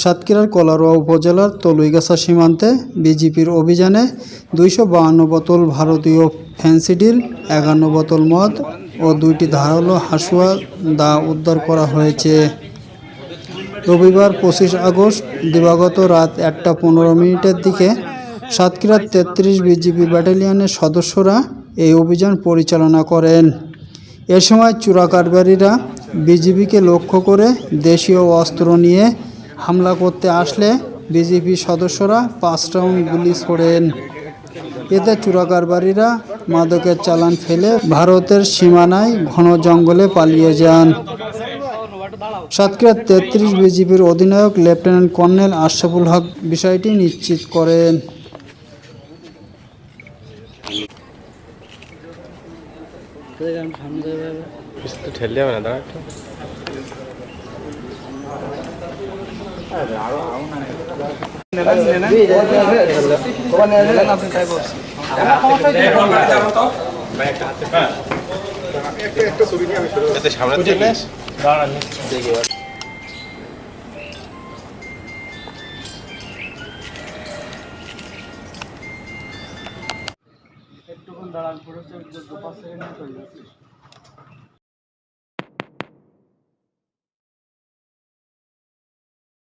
সাতক্ষীরার কলারোয়া উপজেলার তলুইগাছা সীমান্তে বিজিপির অভিযানে দুইশো বাহান্ন বোতল ভারতীয় ফ্যান্সিডিল একান্ন বোতল মদ ও দুইটি ধারালো হাসুয়া দা উদ্ধার করা হয়েছে। রবিবার পঁচিশ আগস্ট দিবাগত রাত একটা পনেরো মিনিটের দিকে সাতক্ষীরার তেত্রিশ বিজিবি ব্যাটালিয়নের সদস্যরা এই অভিযান পরিচালনা করেন। এ সময় চোরাকারবারিরা বিজিবিকে লক্ষ্য করে দেশীয় অস্ত্র নিয়ে হামলা করতে আসলে বিজিবি সদস্যরা পাঁচ রাউন্ড গুলি ছোড়েন এতে চোরাকারবারিরা মাদকের চালান ফেলে ভারতের সীমানায় ঘন জঙ্গলে পালিয়ে যান। সাতক্ষীরা তেত্রিশ বিজেপির অধিনায়ক লেফটেন্যান্ট কর্নেল আশরাফুল হক বিষয়টি নিশ্চিত করেন। হবে না দাঁড়া একটুক্ষণ দাঁড়ান দু পাঁচ সেকেন্ড